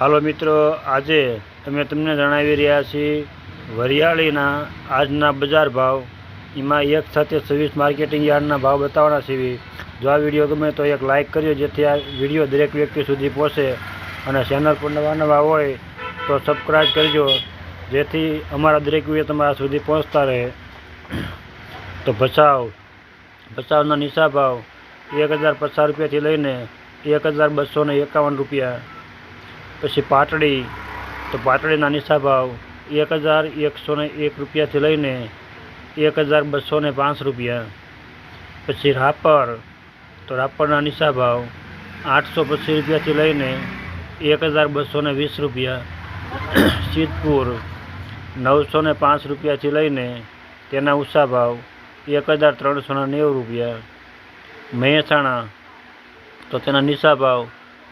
હાલો મિત્રો, આજે અમે તમને જણાવી રહ્યા છીએ વરિયાળીના આજના બજાર ભાવ. એમાં એક સાથે સર્વિસ માર્કેટિંગ યાર્ડના ભાવ બતાવવાના છીએ જો આ વીડિયો ગમે તો એક લાઇક કર્યો જેથી આ વીડિયો દરેક વ્યક્તિ સુધી પહોંચે અને ચેનલ પર નવા નવા હોય તો સબસ્ક્રાઈબ કરજો, જેથી અમારા દરેક વીડિયો તમારા સુધી પહોંચતા રહે. તો ભચાઉ, ભચાઉના નીચા ભાવ એક હજાર પચાસ રૂપિયાથી લઈને એક હજાર બસો એકાવન રૂપિયા. પછી પાટડી. તો પાટડીના નિશા ભાવ એક હજાર એકસો ને એક રૂપિયાથી લઈને એક હજાર બસો ને પાંચ રૂપિયા. પછી રાપર. તો રાપરના નિશા ભાવ આઠસો પચીસ રૂપિયાથી લઈને એક હજાર બસો ને વીસ રૂપિયા. સિદ્ધપુર નવસો ને પાંચ રૂપિયાથી લઈને તેના ઉષા ભાવ એક હજાર ત્રણસો ને નેવું રૂપિયા. મહેસાણા. તો તેના નિશા ભાવ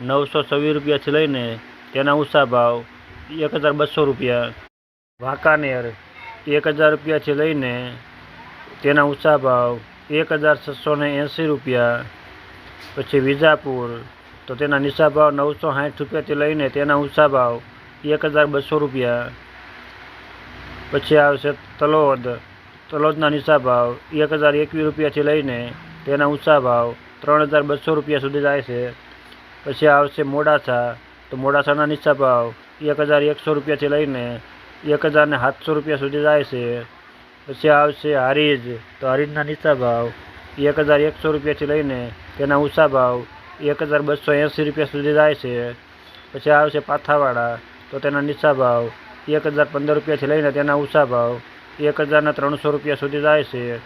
નવસો છવ્વીસ રૂપિયાથી લઈને તેના ઊંચા ભાવ, એક હજાર બસો રૂપિયા. વાંકાનેર, એક હજાર રૂપિયાથી લઈને તેના ઊંચા ભાવ, એક હજાર છસો ને એંસી રૂપિયા. પછી વિજાપુર, તો તેના નીચા ભાવ નવસો સાઠ રૂપિયાથી લઈને તેના ઊંચા ભાવ એક હજાર બસો રૂપિયા. પછી આવશે તલોદ, તલોદના નીચા ભાવ એક હજાર એકવીસ રૂપિયાથી લઈને તેના ઊંચા ભાવ ત્રણ હજાર બસો રૂપિયા સુધી જાય છે. પછી આવશે મોડાસા તો મોડાસાના નીચા ભાવ એક હજાર એકસો રૂપિયાથી લઈને એક હજારને સાતસો રૂપિયા સુધી જાય છે. પછી આવશે હારીજ. તો હારીજના નીચા ભાવ એક હજાર એકસો રૂપિયાથી લઈને તેના ઊંચા ભાવ એક હજાર બસો એંસી રૂપિયા સુધી જાય છે. પછી આવશે પાથાવાડા. તો તેના નીચા ભાવ એક હજાર પંદર રૂપિયાથી લઈને તેના ઊંચા ભાવ એક હજારના ત્રણસો રૂપિયા સુધી જાય છે.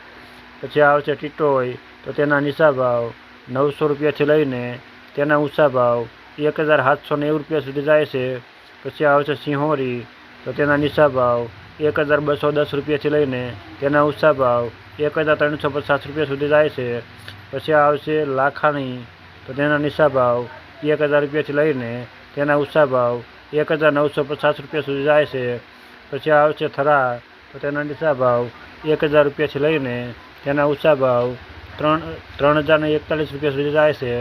પછી આવશે ટીટોય. તો તેના નીચા ભાવ નવસો રૂપિયાથી લઈને તેના ઊંચા ભાવ એક હજાર સાતસો નેવું રૂપિયા સુધી જાય છે, પછી આવશે સિંહોરી, તો તેના નીચા ભાવ એક હજાર બસો દસ રૂપિયાથી લઈને તેના ઊંચા ભાવ એક હજાર ત્રણસો પચાસ રૂપિયા સુધી જાય છે, પછી આવશે લાખાણી, તો તેના નીચા ભાવ એક હજાર રૂપિયાથી લઈને તેના ઊંચા ભાવ એક હજાર નવસો પચાસ રૂપિયા સુધી જાય છે, પછી આવશે થરા તો તેના નીચા ભાવ એક હજાર રૂપિયાથી લઈને તેના ઊંચા ભાવ ત્રણ ત્રણ હજારને એકતાલીસ રૂપિયા સુધી જાય છે,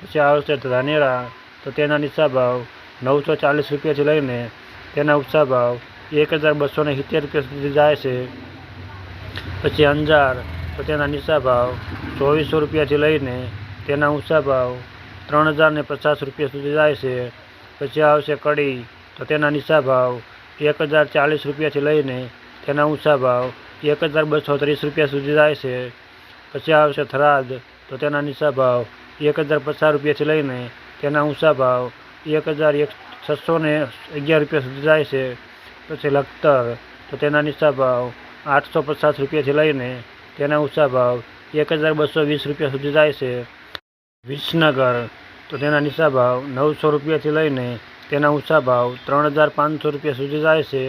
પછી આવશે ધાનેરા તો તેના નીચા ભાવ નવસો ચાલીસ રૂપિયાથી લઈને તેના ઊંચા ભાવ એક હજાર બસો ને સિત્તેર રૂપિયા સુધી જાય છે. પછી અંજાર, તો તેના નીચા ભાવ ચોવીસો રૂપિયાથી લઈને તેના ઊંચા ભાવ ત્રણ હજાર ને પચાસ રૂપિયા સુધી જાય છે. પછી આવશે કડી, તો તેના નીચા ભાવ એક હજાર ચાલીસ રૂપિયાથી લઈને તેના ઊંચા ભાવ એક હજાર બસો ત્રીસ રૂપિયા સુધી જાય છે. પછી આવશે થરાદ, તો તેના નીચા ભાવ એક હજાર પચાસ રૂપિયાથી લઈને તેના ઊંચા ભાવ એક હજાર એક છસો ને અગિયાર રૂપિયા સુધી જાય છે, પછી લખતર, તો તેના નીચા ભાવ આઠસો પચાસ રૂપિયાથી લઈને તેના ઊંચા ભાવ એક હજાર બસો વીસ રૂપિયા સુધી જાય છે. વિસનગર, તો તેના નીચા ભાવ નવસો રૂપિયાથી લઈને તેના ઊંચા ભાવ ત્રણ હજાર પાંચસો રૂપિયા સુધી જાય છે.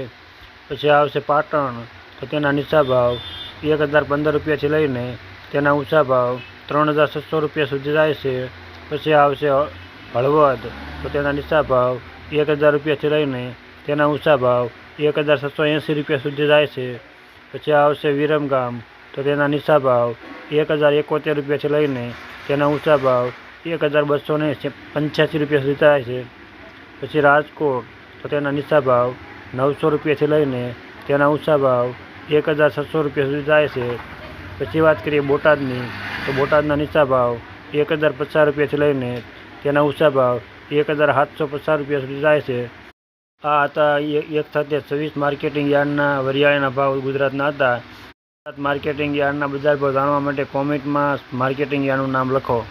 પછી આવશે પાટણ, તો તેના નીચા ભાવ એક હજાર પંદર રૂપિયાથી લઈને તેના ઊંચા ભાવ ત્રણ હજાર છસો રૂપિયા સુધી જાય છે. પછી આવશે હળવદ, તો તેના નીચા ભાવ એક હજાર રૂપિયાથી લઈને તેના ઊંચા ભાવ એક હજાર છસો એંસી રૂપિયા સુધી જાય છે. પછી આવશે વિરમગામ, તો તેના નીચા ભાવ એક હજાર એકોતેર રૂપિયાથી લઈને તેના ઊંચા ભાવ એક હજાર બસો ને પંચ્યાસી રૂપિયા સુધી જાય છે. પછી રાજકોટ, તો તેના નીચા ભાવ નવસો રૂપિયાથી લઈને તેના ઊંચા ભાવ એક હજાર છસો રૂપિયા સુધી જાય છે. પછી વાત કરીએ બોટાદની, તો બોટાદના નીચા ભાવ એક હજાર પચાસ રૂપિયાથી લઈને તેના ઊંચા ભાવ એક હજાર સાતસો પચાસ રૂપિયા સુધી જાય છે. આ હતા એક સાથે છવ્વીસ માર્કેટિંગ યાર્ડના વરિયાળીના ભાવ ગુજરાતના હતા. ગુજરાત માર્કેટિંગ યાર્ડના બજાર ભાવ જાણવા માટે કોમેન્ટમાં માર્કેટિંગ યાર્ડનું નામ લખો.